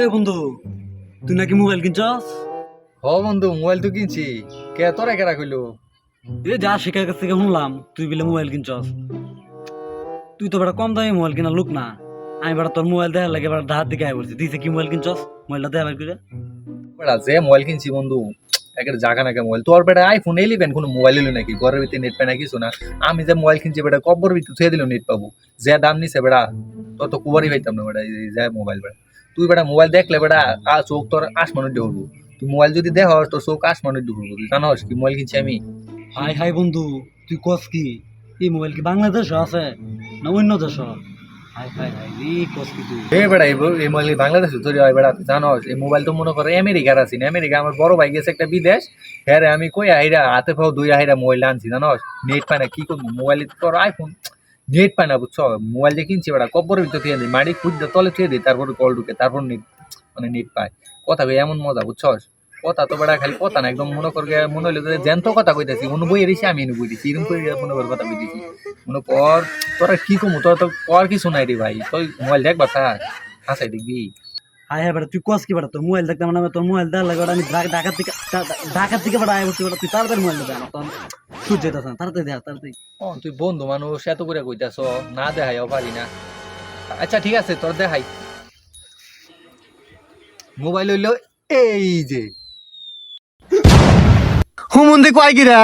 এ বন্ধু তুই নাকি মোবাইল কিনছস? হ বন্ধু মোবাইল তো কিনছি। কে তোরা কেরা কইলো? এ যা শিকার কাছ থেকে শুনলাম তুই বলে মোবাইল কিনছস। তুই তো বেটা কম দামি মোবাইল কেনার লোক না। আমি বেটা তোর মোবাইল দেখার লাগে বেটা ধার দিকে আয় বলছি। দিছে কি মোবাইল কিনছস? মোবাইলটা দেখা বের করে বেটা যে মোবাইল কিনছি বন্ধু একের জাগা নাকি মোবাইল। তোর বেটা আইফোন এলিভেন কোনো মোবাইল এলো নাকি? ঘরের ভিতরে নেট পায় না কিছু না। আমি যে মোবাইল কিনছি বেটা কব্বর ভিতরে থুয়ে দিল নেট পাবো। যে দাম নিছে বেটা তোর তো কুবারই পাইতাম না বেটা এই যে মোবাইল বেটা। তুই বেটা মোবাইল দেখলে বেটা চোখ তোর আসমানের দিয়ে উঠবো তুই মোবাইল যদি দেখ তোর চোখ দিয়ে উঠবো তুই জানোস কি মোবাইল কিনছি আমি? হাই হাই বন্ধু তুই কস কি? এই মোবাইল কি বাংলাদেশ আছে না অন্য দেশ? হয় বেটা তুই জানোস? মোবাইল তো করে আমেরিকার আছি না? আমেরিকা আমার বড় ভাই গেছে একটা বিদেশ। আমি কই আইরা হাতে পাও দুই আইরা মোবাইল আনছি জানোস? নেট পায় না কি করব? মোবাইল তোর আইফোন নেট পায় না, বুঝছ? মোবাইল যে কিনছি বেটা কব্বরের ভিতরে থুয়ে দিই মাটি খুঁজতে তলে থুয়ে দিই, তারপরে কল ঢুকে, তারপর নেট মানে নেট পায়। কথা কই, এমন মজা বুঝছস কথা তো বেটা খালি কথা না, একদম মনে করবে মনে হইল জ্যান্ত কথা কইতাছি অন্য বই এরিছি আমি এনে বই দিছি এরকম করে মনে করে কথা কইতেছি। মনে কর, তোরা কি কমু, তোরা তো কর কিছু নাই রে ভাই তুই মোবাইল দেখবা থাক, হাসাই দেখবি। হাই হাই বেটা তুই কস কি বেটা তোর মোবাইল দেখতে মানে তোর মোবাইল দেখার লাগে আমি ঢাকার থেকে ঢা- ঢাকার থেকে বেটা আয় বলছি বেটা তুই তাড়াতাড়ি মোবাইল দেখ না তাড়াতাড়ি দেখ তাড়াতাড়ি। ও তুই বন্ধু মানুষ এত করে কইতাছ না দেখাইও পারি না। আচ্ছা ঠিক আছে তোর দেখাই। মোবাইল হইল এই যে। হুমন্দি কয় গিরা?